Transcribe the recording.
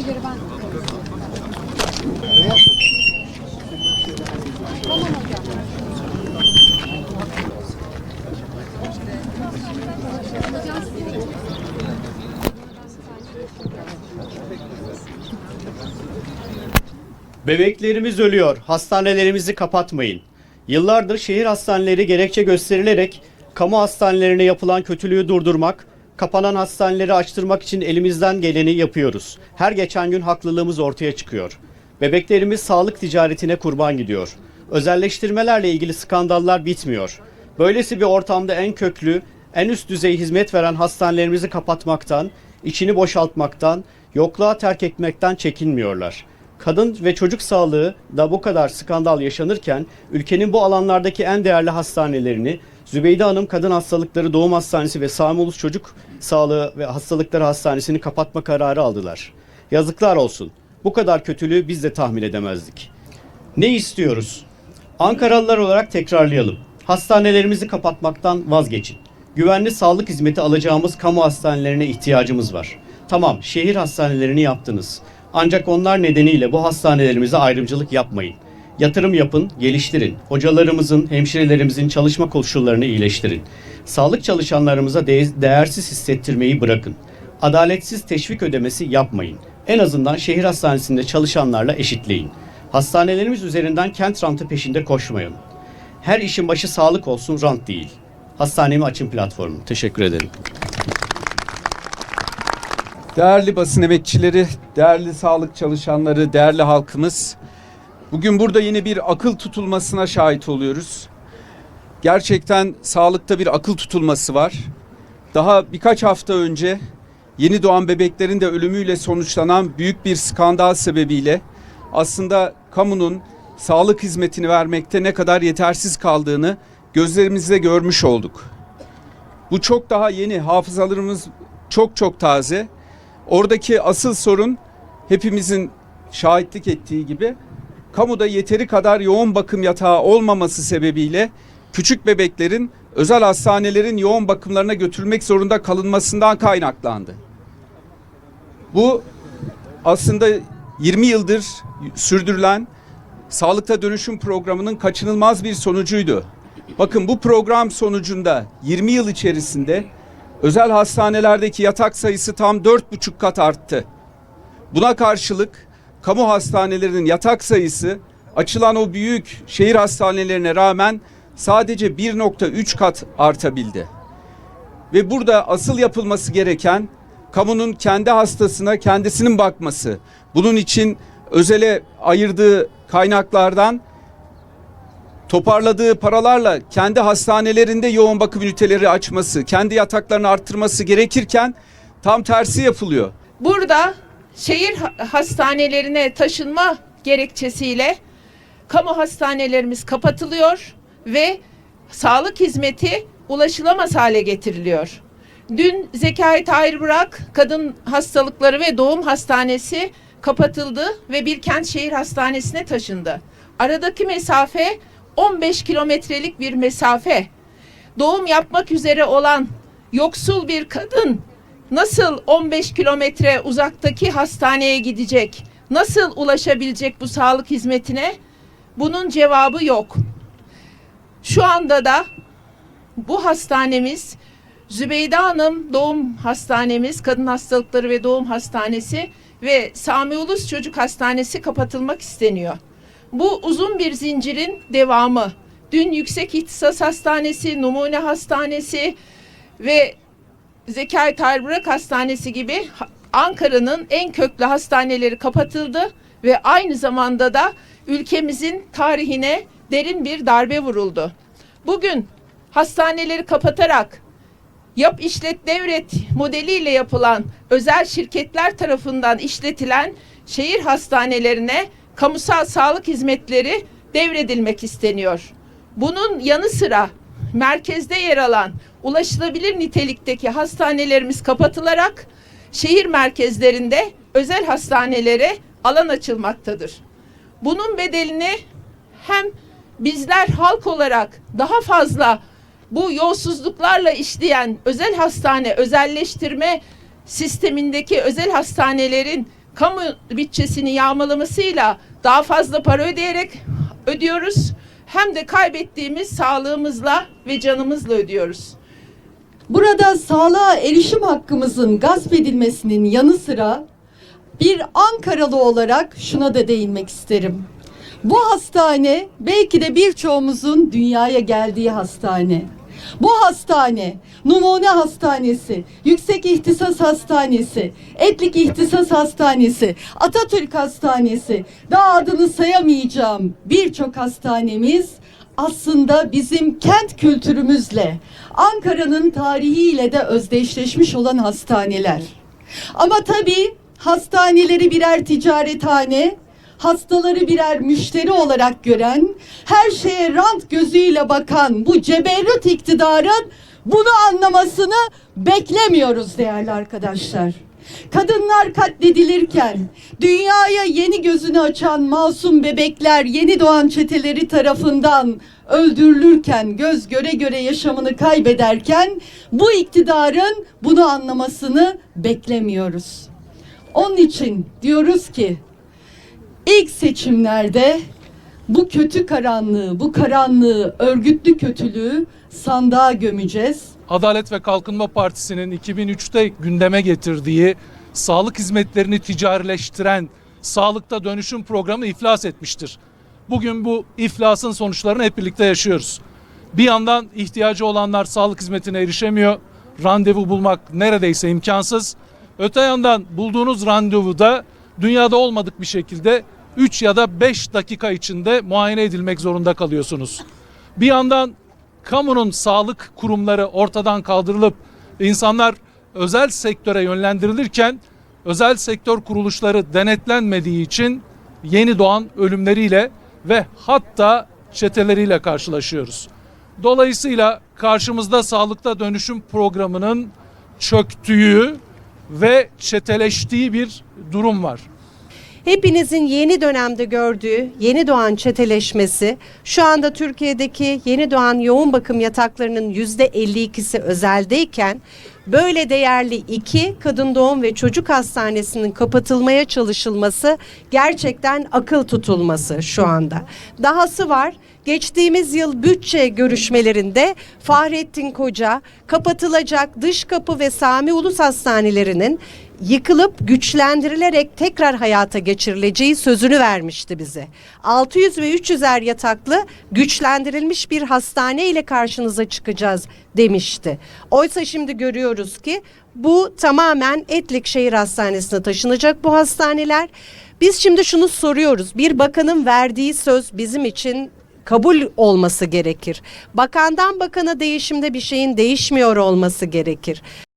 Ona göre ben... Tamam hocam. Bebeklerimiz ölüyor. Hastanelerimizi kapatmayın. Yıllardır şehir hastaneleri gerekçe gösterilerek kamu hastanelerine yapılan kötülüğü durdurmak, kapanan hastaneleri açtırmak için elimizden geleni yapıyoruz. Her geçen gün haklılığımız ortaya çıkıyor. Bebeklerimiz sağlık ticaretine kurban gidiyor. Özelleştirmelerle ilgili skandallar bitmiyor. Böylesi bir ortamda en köklü, en üst düzey hizmet veren hastanelerimizi kapatmaktan, içini boşaltmaktan, yokluğa terk etmekten çekinmiyorlar. Kadın ve çocuk sağlığı da bu kadar skandal yaşanırken ülkenin bu alanlardaki en değerli hastanelerini Zübeyde Hanım Kadın Hastalıkları Doğum Hastanesi ve Sami Ulus Çocuk Sağlığı ve Hastalıkları Hastanesi'ni kapatma kararı aldılar. Yazıklar olsun. Bu kadar kötülüğü biz de tahmin edemezdik. Ne istiyoruz? Ankaralılar olarak tekrarlayalım. Hastanelerimizi kapatmaktan vazgeçin. Güvenli sağlık hizmeti alacağımız kamu hastanelerine ihtiyacımız var. Tamam, şehir hastanelerini yaptınız. Ancak onlar nedeniyle bu hastanelerimize ayrımcılık yapmayın. Yatırım yapın, geliştirin. Hocalarımızın, hemşirelerimizin çalışma koşullarını iyileştirin. Sağlık çalışanlarımıza de- değersiz hissettirmeyi bırakın. Adaletsiz teşvik ödemesi yapmayın. En azından şehir hastanesinde çalışanlarla eşitleyin. Hastanelerimiz üzerinden kent rantı peşinde koşmayın. Her işin başı sağlık olsun, rant değil. Hastanemi açın platformu. Teşekkür ederim. Değerli basın emekçileri, değerli sağlık çalışanları, değerli halkımız. Bugün burada yine bir akıl tutulmasına şahit oluyoruz. Gerçekten sağlıkta bir akıl tutulması var. Daha birkaç hafta önce yeni doğan bebeklerin de ölümüyle sonuçlanan büyük bir skandal sebebiyle aslında kamunun sağlık hizmetini vermekte ne kadar yetersiz kaldığını gözlerimizle görmüş olduk. Bu çok daha yeni, hafızalarımız çok çok taze. Oradaki asıl sorun hepimizin şahitlik ettiği gibi kamuda yeteri kadar yoğun bakım yatağı olmaması sebebiyle küçük bebeklerin özel hastanelerin yoğun bakımlarına götürülmek zorunda kalınmasından kaynaklandı. Bu aslında 20 yıldır sürdürülen sağlıkta dönüşüm programının kaçınılmaz bir sonucuydu. Bakın bu program sonucunda 20 yıl içerisinde özel hastanelerdeki yatak sayısı tam 4,5 kat arttı. Buna karşılık kamu hastanelerinin yatak sayısı açılan o büyük şehir hastanelerine rağmen sadece 1.3 kat artabildi. Ve burada asıl yapılması gereken kamunun kendi hastasına kendisinin bakması. Bunun için özele ayırdığı kaynaklardan toparladığı paralarla kendi hastanelerinde yoğun bakım üniteleri açması, kendi yataklarını arttırması gerekirken tam tersi yapılıyor. Burada şehir ha- hastanelerine taşınma gerekçesiyle kamu hastanelerimiz kapatılıyor ve sağlık hizmeti ulaşılamaz hale getiriliyor. Dün Zekai Tahir Burak Kadın Hastalıkları ve Doğum Hastanesi kapatıldı ve Bilkent Şehir Hastanesi'ne taşındı. Aradaki mesafe 15 kilometrelik bir mesafe. Doğum yapmak üzere olan yoksul bir kadın nasıl 15 kilometre uzaktaki hastaneye gidecek? Nasıl ulaşabilecek bu sağlık hizmetine? Bunun cevabı yok. Şu anda da bu hastanemiz Zübeyde Hanım Doğum Hastanemiz, Kadın Hastalıkları ve Doğum Hastanesi ve Sami Ulus Çocuk Hastanesi kapatılmak isteniyor. Bu uzun bir zincirin devamı. Dün Yüksek İhtisas Hastanesi, Numune Hastanesi ve Zekai Tarbırak Hastanesi gibi Ankara'nın en köklü hastaneleri kapatıldı ve aynı zamanda da ülkemizin tarihine derin bir darbe vuruldu. Bugün hastaneleri kapatarak yap işlet devret modeliyle yapılan özel şirketler tarafından işletilen şehir hastanelerine kamusal sağlık hizmetleri devredilmek isteniyor. Bunun yanı sıra merkezde yer alan ulaşılabilir nitelikteki hastanelerimiz kapatılarak şehir merkezlerinde özel hastanelere alan açılmaktadır. Bunun bedelini hem bizler halk olarak daha fazla bu yolsuzluklarla işleyen özel hastane özelleştirme sistemindeki özel hastanelerin kamu bütçesini yağmalamasıyla daha fazla para ödeyerek ödüyoruz. Hem de kaybettiğimiz sağlığımızla ve canımızla ödüyoruz. Burada sağlığa erişim hakkımızın gasp edilmesinin yanı sıra bir Ankaralı olarak şuna da değinmek isterim. Bu hastane belki de birçoğumuzun dünyaya geldiği hastane. Bu hastane, numune hastanesi, yüksek ihtisas hastanesi, etlik ihtisas hastanesi, Atatürk hastanesi, daha adını sayamayacağım birçok hastanemiz aslında bizim kent kültürümüzle, Ankara'nın tarihiyle de özdeşleşmiş olan hastaneler. Ama tabii hastaneleri birer ticarethane, hastaları birer müşteri olarak gören, her şeye rant gözüyle bakan bu ceberrut iktidarın bunu anlamasını beklemiyoruz değerli arkadaşlar. Kadınlar katledilirken, dünyaya yeni gözünü açan masum bebekler yeni doğan çeteleri tarafından öldürülürken, göz göre göre yaşamını kaybederken bu iktidarın bunu anlamasını beklemiyoruz. Onun için diyoruz ki ilk seçimlerde bu kötü karanlığı, bu karanlığı, örgütlü kötülüğü sandığa gömeceğiz. Adalet ve Kalkınma Partisi'nin 2003'te gündeme getirdiği sağlık hizmetlerini ticarileştiren sağlıkta dönüşüm programı iflas etmiştir. Bugün bu iflasın sonuçlarını hep birlikte yaşıyoruz. Bir yandan ihtiyacı olanlar sağlık hizmetine erişemiyor. Randevu bulmak neredeyse imkansız. Öte yandan bulduğunuz randevuda dünyada olmadık bir şekilde 3 ya da 5 dakika içinde muayene edilmek zorunda kalıyorsunuz. Bir yandan kamunun sağlık kurumları ortadan kaldırılıp insanlar özel sektöre yönlendirilirken özel sektör kuruluşları denetlenmediği için yeni doğan ölümleriyle ve hatta çeteleriyle karşılaşıyoruz. Dolayısıyla karşımızda sağlıkta dönüşüm programının çöktüğü ve çeteleştiği bir durum var. Hepinizin yeni dönemde gördüğü yeni doğan çeteleşmesi, şu anda Türkiye'deki yeni doğan yoğun bakım yataklarının yüzde 52'si özeldeyken, böyle değerli iki kadın doğum ve çocuk hastanesinin kapatılmaya çalışılması gerçekten akıl tutulması şu anda. Dahası var. Geçtiğimiz yıl bütçe görüşmelerinde Fahrettin Koca kapatılacak dış kapı ve Sami Ulus Hastanelerinin yıkılıp güçlendirilerek tekrar hayata geçirileceği sözünü vermişti bize. 600 ve 300'er yataklı güçlendirilmiş bir hastane ile karşınıza çıkacağız demişti. Oysa şimdi görüyoruz ki bu tamamen Etlik Şehir Hastanesi'ne taşınacak bu hastaneler. Biz şimdi şunu soruyoruz. Bir bakanın verdiği söz bizim için kabul olması gerekir. Bakandan bakana değişimde bir şeyin değişmiyor olması gerekir.